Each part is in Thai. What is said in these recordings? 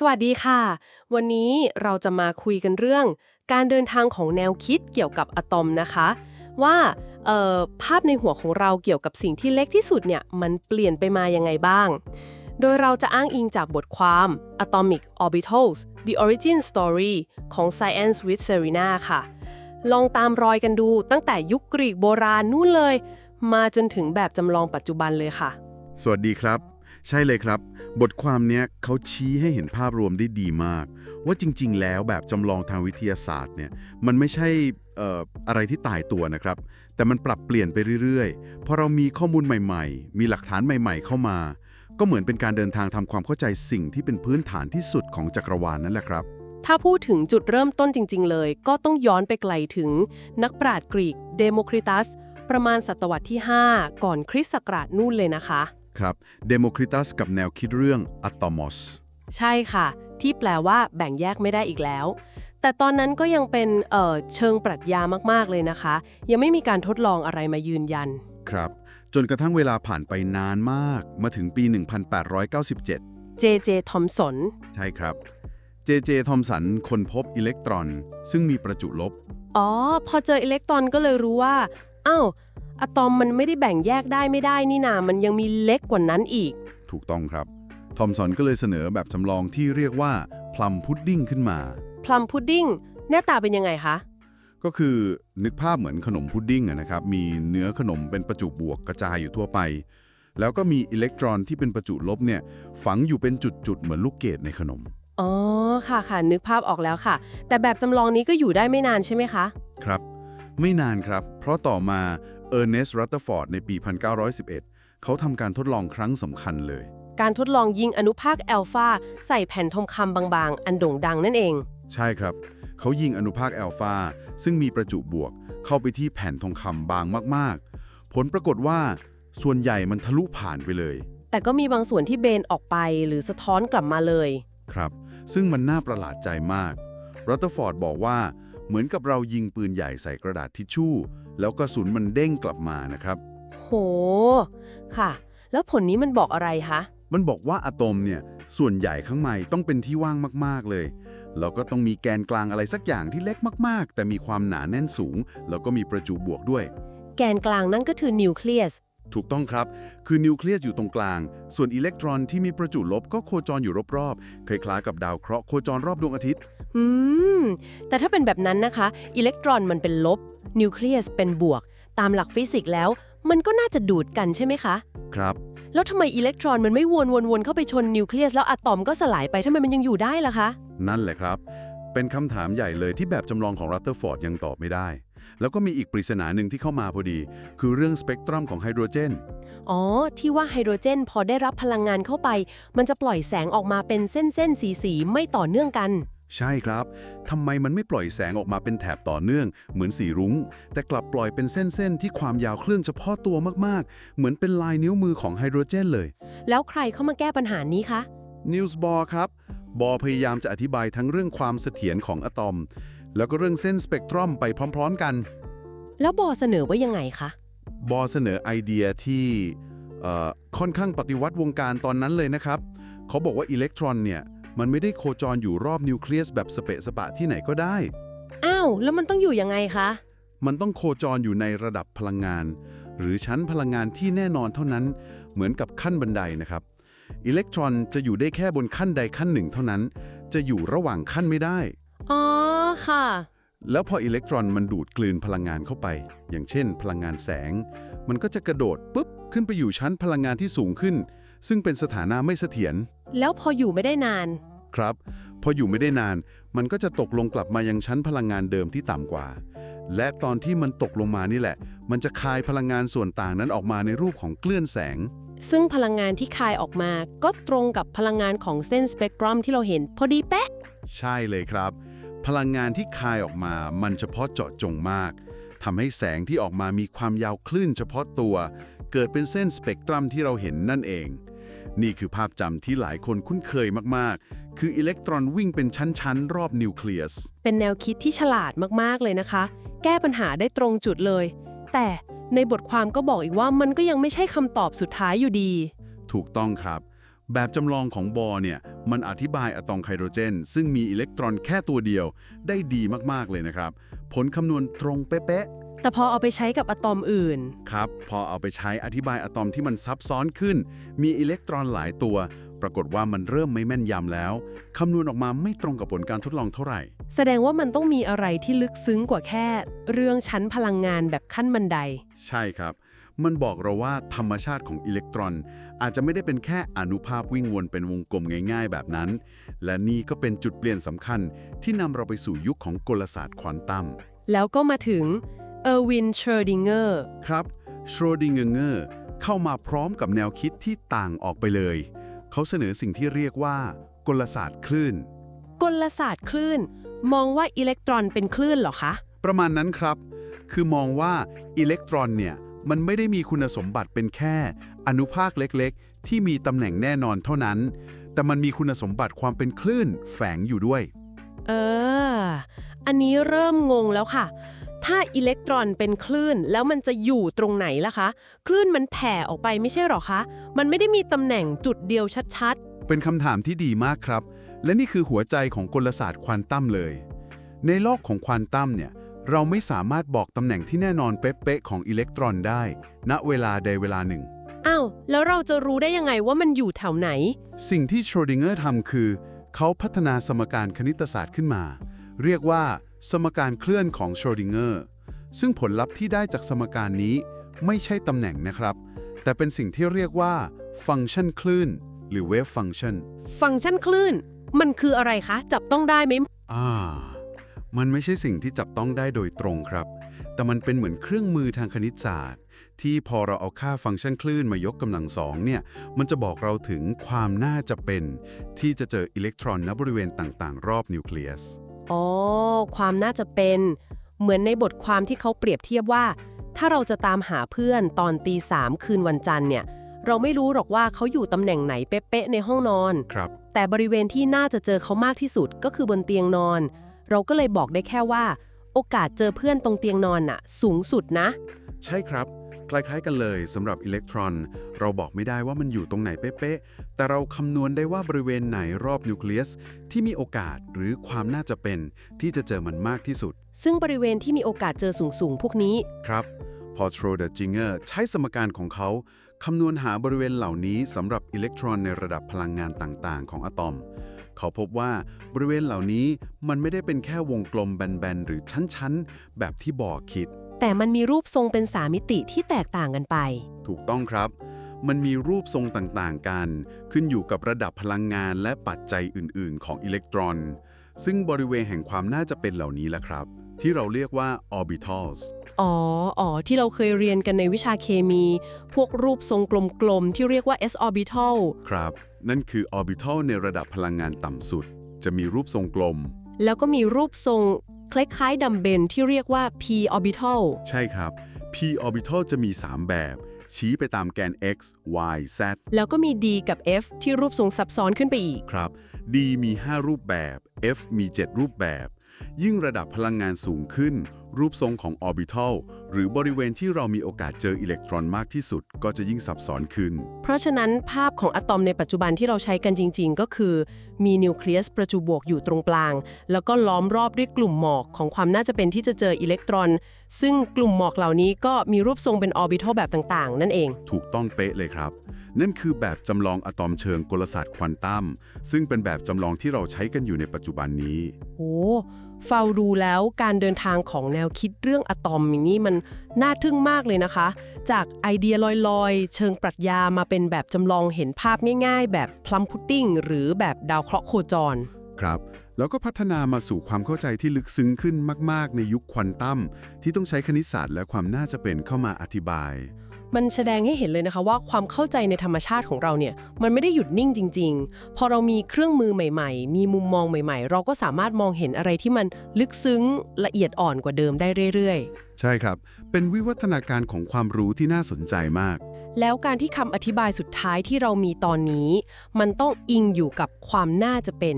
สวัสดีค่ะ วันนี้เราจะมาคุยกันเรื่อง การเดินทางของแนวคิดเกี่ยวกับอะตอมนะคะ ว่าภาพในหัวของเราเกี่ยวกับสิ่งที่เล็กที่สุดเนี่ยมันเปลี่ยนไปมายังไงบ้าง โดยเราจะอ้างอิงจากบทความ Atomic Orbitals The Origin Story ของ Science with Serena ค่ะ ลองตามรอยกันดูตั้งแต่ยุคกรีกโบราณนู่นเลย มาจนถึงแบบจำลองปัจจุบันเลยค่ะ สวัสดีครับ ใช่เลยครับ บทความเนี้ยเขาชี้ให้เห็นภาพรวมได้ดีมาก ว่าจริง ๆ แล้วแบบจำลองทางวิทยาศาสตร์เนี่ยมันไม่ใช่อออะไรที่ตายตัวนะครับ แต่มันปรับเปลี่ยนไปเรื่อยๆพอเรามีข้อมูลใหม่ๆ มีหลักฐานใหม่ ๆ เข้ามา ก็เหมือนเป็นการเดินทางทำความเข้าใจสิ่งที่เป็นพื้นฐานที่สุดของจักรวาลนั่นแหละครับถ้าพูดถึงจุดเริ่มต้นจริง ๆ เลย ก็ต้องย้อนไปไกลถึงนักปราชญ์กรีกเดโมคริตัส ประมาณศตวรรษที่ 5 ก่อนคริสต์ศักราชนู่นเลยนะคะ ครับเดโมคริตัสกับแนวคิดเรื่องอะตอมอสใช่ค่ะ ที่แปลว่าแบ่งแยกไม่ได้อีกแล้ว แต่ตอนนั้นก็ยังเป็นเอ่อเชิงปรัชญามากๆเลยนะคะ ยังไม่มีการทดลองอะไรมายืนยัน ครับ จนกระทั่งเวลาผ่านไปนานมากมาถึงปี 1897 J.J. ทอมสันใช่ครับเจเจทอมสันค้นพบอิเล็กตรอน ซึ่งมีประจุลบ อ๋อ พอเจออิเล็กตรอนก็เลยรู้ว่าอ้าว อะตอมมันไม่ได้แบ่งแยกได้ไม่ได้นี่นา มันยังมีเล็กกว่านั้นอีก ถูกต้องครับ ทอมสันก็เลยเสนอแบบจำลองที่เรียกว่าพลัมพุดดิ้งขึ้นมาพลัมพุดดิ้งหน้าตาเป็นยังไงคะ ก็คือนึกภาพเหมือนขนมพุดดิ้งอะนะครับ มีเนื้อขนมเป็นประจุบวกกระจายอยู่ทั่วไป แล้วก็มีอิเล็กตรอนที่เป็นประจุลบเนี่ยฝังอยู่เป็นจุดๆเหมือนลูกเกดในขนม อ๋อ ค่ะค่ะ นึกภาพออกแล้วค่ะ แต่แบบจำลองนี้ก็อยู่ได้ไม่นานใช่ไหมคะ ครับ ไม่นานครับ เพราะต่อมา เออร์เนสต์รัตเตอร์ฟอร์ดในปี 1911 เขาทำการทดลองครั้งสำคัญเลย การทดลองยิงอนุภาคแอลฟาใส่แผ่นทองคำบางๆ อันโด่งดังนั่นเอง ใช่ครับ เขายิงอนุภาคแอลฟาซึ่งมีประจุบวก เข้าไปที่แผ่นทองคำบางมากๆ ผลปรากฏว่าส่วนใหญ่มันทะลุผ่านไปเลย แต่ก็มีบางส่วนที่เบนออกไปหรือสะท้อนกลับมาเลย ครับ ซึ่งมันน่าประหลาดใจมากรัตเตอร์ฟอร์ดบอกว่า เหมือนกับเรายิงปืนใหญ่ใส่กระดาษทิชชู่ แล้วกระสุนมันเด้งกลับมานะครับ โห ค่ะ แล้วผลนี้มันบอกอะไรคะ มันบอกว่าอะตอมเนี่ย ส่วนใหญ่ข้างในต้องเป็นที่ว่างมากๆเลย แล้วก็ต้องมีแกนกลางอะไรสักอย่างที่เล็กมากๆ แต่มีความหนาแน่นสูง แล้วก็มีประจุบวกด้วย แกนกลางนั่นก็คือนิวเคลียส ถูกต้องครับ คือนิวเคลียสอยู่ตรงกลาง ส่วนอิเล็กตรอนที่มีประจุลบก็โคจรอยู่รอบๆ คล้ายๆกับดาวเคราะห์โคจรรอบดวงอาทิตย์ อืม แต่ถ้าเป็นแบบนั้นนะคะ อิเล็กตรอนมันเป็นลบ นิวเคลียสเป็นบวก ตามหลักฟิสิกส์แล้ว มันก็น่าจะดูดกันใช่ไหมคะ ครับ แล้วทำไมอิเล็กตรอนมันไม่วนวนวนเข้าไปชนนิวเคลียสแล้วอะตอมก็สลายไปทำไมมันยังอยู่ได้ล่ะคะ นั่นแหละครับ เป็นคำถามใหญ่เลยที่แบบจำลองของรัตเตอร์ฟอร์ดยังตอบไม่ได้ แล้วก็มีอีกปริศนาหนึ่งที่เข้ามาพอดี คือเรื่องสเปกตรัมของไฮโดรเจน อ๋อ ที่ว่าไฮโดรเจนพอได้รับพลังงานเข้าไป มันจะปล่อยแสงออกมาเป็นเส้นเส้นสีสีๆ ไม่ต่อเนื่องกัน ใช่ครับ ทำไมมันไม่ปล่อยแสงออกมาเป็นแถบต่อเนื่อง เหมือนสีรุง้ง แต่กลับปล่อยเป็นเส้นๆ ที่ความยาวเครื่องเฉพาะตัวมากๆ เหมือนเป็นลายนิ้วมือของไฮโดรเจนเลย แล้วใครเข้ามาแก้ปัญหานี้คะนิวส์บอครับ บอพยายามจะอธิบายทั้งเรื่องความเสถียรของอะตอม แล้วก็เรื่องเส้นสเปกตรัมไปพร้อม ๆกัน แล้วบอเสนอว่ายังไงคะ บอเสนอไอเดียที่เอ่อค่อนข้างปฏิวัติวงการตอนนั้นเลยนะครับ เขาบอกว่าอิเล็กตรอนเนี่ย มันไม่ได้โคจรอยู่รอบนิวเคลียสแบบสเปะสปะที่ไหนก็ได้ อ้าว แล้วมันต้องอยู่ยังไงคะ มันต้องโคจรอยู่ในระดับพลังงาน หรือชั้นพลังงานที่แน่นอนเท่านั้น เหมือนกับขั้นบันไดนะครับ อิเล็กตรอนจะอยู่ได้แค่บนขั้นใดขั้นหนึ่งเท่านั้น จะอยู่ระหว่างขั้นไม่ได้ อ๋อ ค่ะ แล้วพออิเล็กตรอนมันดูดกลืนพลังงานเข้าไป อย่างเช่น พลังงานแสง มันก็จะกระโดดปุ๊บขึ้นไปอยู่ชั้นพลังงานที่สูงขึ้น ซึ่งเป็นสถานะไม่เสถียร แล้วพออยู่ไม่ได้นาน ครับ พออยู่ไม่ได้นาน มันก็จะตกลงกลับมายังชั้นพลังงานเดิมที่ต่ำกว่า และตอนที่มันตกลงมานี่แหละ มันจะคายพลังงานส่วนต่างนั้นออกมาในรูปของเกลื่อนแสง ซึ่งพลังงานที่คายออกมา ก็ตรงกับพลังงานของเส้นสเปกตรัมที่เราเห็นพอดีเป๊ะ ใช่เลยครับ พลังงานที่คายออกมามันเฉพาะเจาะจงมากทำให้แสงที่ออกมามีความยาวคลื่นเฉพาะตัว เกิดเป็นเส้นสเปกตรัมที่เราเห็นนั่นเอง นี่คือภาพจำที่หลายคนคุ้นเคยมาก ๆ คืออิเล็กตรอนวิ่งเป็นชั้น ๆ รอบนิวเคลียส เป็นแนวคิดที่ฉลาดมาก ๆ เลยนะคะ แก้ปัญหาได้ตรงจุดเลย แต่ในบทความก็บอกอีกว่ามันก็ยังไม่ใช่คำตอบสุดท้ายอยู่ดี ถูกต้องครับ แบบจำลองของบอร์เนี่ยมันอธิบายอะตอมไฮโดรเจน ซึ่งมีอิเล็กตรอนแค่ตัวเดียว ได้ดีมากๆเลยนะครับ ผลคำนวณตรงเป๊ะแต่พอเอาไปใช้กับอะตอมอื่นๆครับ พอเอาไปใช้อธิบายอะตอมที่มันซับซ้อนขึ้น มีอิเล็กตรอนหลายตัว ปรากฏว่ามันเริ่มไม่แม่นยำแล้ว คำนวณออกมาไม่ตรงกับผลการทดลองเท่าไหร่ แสดงว่ามันต้องมีอะไรที่ลึกซึ้งกว่าแค่ เรื่องชั้นพลังงานแบบขั้นบันได ใช่ครับ มันบอกเราว่าธรรมชาติของอิเล็กตรอน อาจจะไม่ได้เป็นแค่อนุภาพวิ่งวนเป็นวงกลมง่าย ๆ แบบนั้น และนี่ก็เป็นจุดเปลี่ยนสำคัญที่นำเราไปสู่ยุคของกลศาสตร์ควอนตัม แล้วก็มาถึงเออร์วินเชอร์ดิงเกอร์ครับชโรดิงเกอร์เข้ามาพร้อมกับแนวคิดที่ต่างออกไปเลย เขาเสนอสิ่งที่เรียกว่า กลศาสตร์คลื่น กลศาสตร์คลื่น มองว่าอิเล็กตรอนเป็นคลื่นเหรอคะ ประมาณนั้นครับ คือมองว่าอิเล็กตรอนเนี่ย มันไม่ได้มีคุณสมบัติเป็นแค่ อนุภาคเล็กๆ ที่มีตำแหน่งแน่นอนเท่านั้น แต่มันมีคุณสมบัติความเป็นคลื่นแฝงอยู่ด้วย เออ อันนี้เริ่มงงแล้วค่ะ ถ้าอิเล็กตรอนเป็นคลื่นแล้วมันจะอยู่ตรงไหนล่ะคะ คลื่นมันแผ่ออกไปไม่ใช่หรอคะ มันไม่ได้มีตำแหน่งจุดเดียวชัดเป็นคำถามที่ดีมากครับ และนี่คือหัวใจของกลศาสตร์ควอนตัมเลย ในโลกของควอนตัมเนี่ย เราไม่สามารถบอกตำแหน่งที่แน่นอนเป๊ะๆของอิเล็กตรอนได้ ณเวลาใดเวลาหนึ่งๆอ้าว แล้วเราจะรู้ได้ยังไงว่ามันอยู่แถวไหน สิ่งที่โชรดิงเกอร์ทำคือ เขาพัฒนาสมการคณิตศาสตร์ขึ้นมา เรียกว่า สมการเคลื่อนของโชรดิงเกอร์ซึ่งผลลัพธ์ที่ได้จากสมการนี้ไม่ใช่ตำแหน่งนะครับ แต่เป็นสิ่งที่เรียกว่าฟังก์ชันคลื่น หรือ wave function ฟังก์ชันคลื่น มันคืออะไรคะ จับต้องได้ไหมอ่า มันไม่ใช่สิ่งที่จับต้องได้โดยตรงครับ แต่มันเป็นเหมือนเครื่องมือทางคณิตศาสตร์ ที่พอเราเอาค่าฟังก์ชันคลื่นมายกกำลังสองเนี่ย มันจะบอกเราถึงความน่าจะเป็น ที่จะเจออิเล็กตรอนณบริเวณต่างๆ รอบนิวเคลียส อ๋อ ความน่าจะเป็น เหมือนในบทความที่เขาเปรียบเทียบว่า ถ้าเราจะตามหาเพื่อนตอนตีสามคืนวันจันทร์เนี่ย เราไม่รู้หรอกว่าเขาอยู่ตำแหน่งไหนเป๊ะๆในห้องนอน ครับ แต่บริเวณที่น่าจะเจอเขามากที่สุดก็คือบนเตียงนอน เราก็เลยบอกได้แค่ว่า โอกาสเจอเพื่อนตรงเตียงนอนน่ะ สูงสุดนะ ใช่ครับ คล้ายๆกันเลยสำหรับอิเล็กตรอน เราบอกไม่ได้ว่ามันอยู่ตรงไหนเป๊ะๆ แต่เราคำนวณได้ว่าบริเวณไหนรอบนิวเคลียส ที่มีโอกาสหรือความน่าจะเป็น ที่จะเจอมันมากที่สุด ซึ่งบริเวณที่มีโอกาสเจอสูงๆพวกนี้ ครับ พอโทรเดจิงเกอร์ใช้สมการของเขาคำนวณหาบริเวณเหล่านี้สำหรับอิเล็กตรอนในระดับพลังงานต่างๆ ของอะตอม เขาพบว่าบริเวณเหล่านี้มันไม่ได้เป็นแค่วงกลมแบนๆ หรือชั้นๆ แบบที่บอกคิด แต่มันมีรูปทรงเป็นสามมิติที่แตกต่างกันไป ถูกต้องครับ มันมีรูปทรงต่างๆกัน ขึ้นอยู่กับระดับพลังงานและปัจจัยอื่นๆ ของอิเล็กตรอน ซึ่งบริเวณแห่งความน่าจะเป็นเหล่านี้แหละครับ ที่เราเรียกว่า orbitals อ๋อ อ๋อ ที่เราเคยเรียนกันในวิชาเคมี พวกรูปทรงกลมๆ ที่เรียกว่า s orbital ครับ นั่นคือ orbital ในระดับพลังงานต่ำสุด จะมีรูปทรงกลม แล้วก็มีรูปทรงคล้ายๆดัมเบลที่เรียกว่า p orbital ใช่ครับ p orbital จะมี 3 แบบ ชี้ไปตามแกน x y z แล้วก็มี d กับ f ที่รูปทรงซับซ้อนขึ้นไปอีก ครับ d มี 5 รูปแบบ f มี 7 รูปแบบ ยิ่งระดับพลังงานสูงขึ้น รูปทรงของ orbital หรือบริเวณที่เรามีโอกาสเจออิเล็กตรอนมากที่สุด ก็จะยิ่งซับซ้อนขึ้น เพราะฉะนั้นภาพของอะตอมในปัจจุบันที่เราใช้กันจริง ๆ ก็คือ มีนิวเคลียสประจุบวกอยู่ตรงกลาง แล้วก็ล้อมรอบด้วยกลุ่มหมอกของความน่าจะเป็นที่จะเจออิเล็กตรอน ซึ่งกลุ่มหมอกเหล่านี้ก็มีรูปทรงเป็นออร์บิทัลแบบต่างๆ นั่นเอง ถูกต้องเป๊ะเลยครับ นั่นคือแบบจำลองอะตอมเชิงกลศาสตร์ควอนตัมซึ่งเป็นแบบจำลองที่เราใช้กันอยู่ในปัจจุบันนี้ โอ้ เฝ้าดูแล้วการเดินทางของแนวคิดเรื่องอะตอมอย่างนี้มันน่าทึ่งมากเลยนะคะ จากไอเดียลอยๆ เชิงปรัชญามาเป็นแบบจำลองเห็นภาพง่ายๆ แบบพลัมพุดดิ้งหรือแบบดาวเคราะห์โคจร ครับ แล้วก็พัฒนามาสู่ความเข้าใจที่ลึกซึ้งขึ้นมาก ๆ ในยุคควอนตัมที่ต้องใช้คณิตศาสตร์และความน่าจะเป็นเข้ามาอธิบาย มันแสดงให้เห็นเลยนะคะว่าความเข้าใจในธรรมชาติของเราเนี่ยมันไม่ได้หยุดนิ่งจริง ๆ พอเรามีเครื่องมือใหม่ ๆ มีมุมมองใหม่ ๆ เราก็สามารถมองเห็นอะไรที่มันลึกซึ้งละเอียดอ่อนกว่าเดิมได้เรื่อยใช่ครับ เป็นวิวัฒนาการของความรู้ที่น่าสนใจมากๆแล้วการที่คำอธิบายสุดท้ายที่เรามีตอนนี้ มันต้องอิงอยู่กับความน่าจะเป็น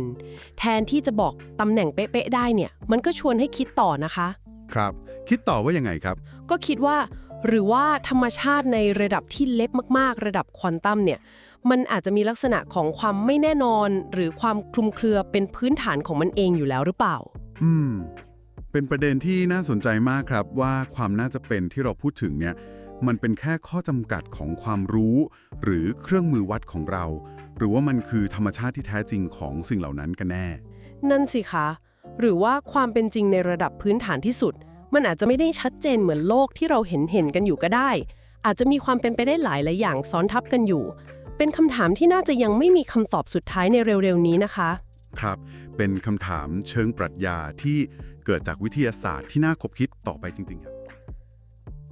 แทนที่จะบอกตำแหน่งเป๊ะๆได้เนี่ย มันก็ชวนให้คิดต่อนะคะ ครับ คิดต่อว่ายังไงครับ ก็คิดว่า หรือว่าธรรมชาติในระดับที่เล็กมากๆ ระดับควอนตัมเนี่ยมันอาจจะมีลักษณะของความไม่แน่นอน หรือความคลุมเครือเป็นพื้นฐานของมันเองอยู่แล้วหรือเปล่า อืม เป็นประเด็นที่น่าสนใจมากครับว่าความน่าจะเป็นที่เราพูดถึงเนี่ย มันเป็นแค่ข้อจำกัดของความรู้ หรือเครื่องมือวัดของเรา หรือว่ามันคือธรรมชาติที่แท้จริงของสิ่งเหล่านั้นกันแน่ นั่นสิคะ หรือว่าความเป็นจริงในระดับพื้นฐานที่สุด มันอาจจะไม่ได้ชัดเจนเหมือนโลกที่เราเห็นเห็นกันอยู่ก็ได้ อาจจะมีความเป็นไปได้หลายหลายอย่างซ้อนทับกันอยู่ เป็นคำถามที่น่าจะยังไม่มีคำตอบสุดท้ายในเร็วๆนี้นะคะ ครับ เป็นคำถามเชิงปรัชญาที่เกิดจากวิทยาศาสตร์ที่น่าคบคิดต่อไปจริงๆครับ